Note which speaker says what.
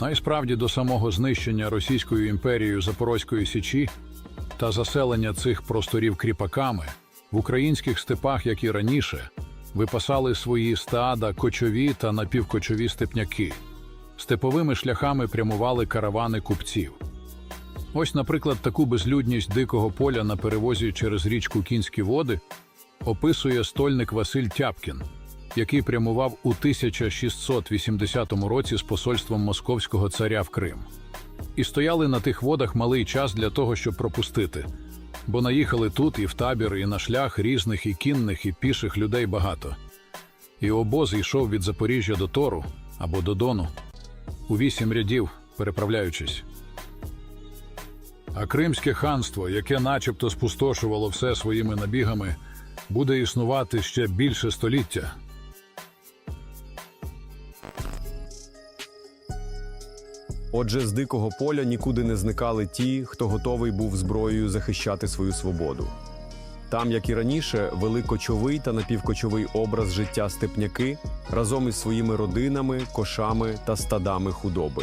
Speaker 1: Та й справді до самого знищення Російською імперією Запорозької Січі та заселення цих просторів кріпаками в українських степах, як і раніше, випасали свої стада, кочові та напівкочові степняки. Степовими шляхами прямували каравани купців. Ось, наприклад, таку безлюдність дикого поля на перевозі через річку Кінські води описує стольник Василь Тяпкін, який прямував у 1680 році з посольством московського царя в Крим. І стояли на тих водах малий час для того, щоб пропустити, бо наїхали тут і в табір, і на шлях різних і кінних, і піших людей багато. І обоз йшов від Запоріжжя до Тору або до Дону у вісім рядів, переправляючись. А Кримське ханство, яке начебто спустошувало все своїми набігами, буде існувати ще більше століття.
Speaker 2: Отже, з дикого поля нікуди не зникали ті, хто готовий був зброєю захищати свою свободу. Там, як і раніше, вели кочовий та напівкочовий образ життя степняки разом із своїми родинами, кошами та стадами худоби.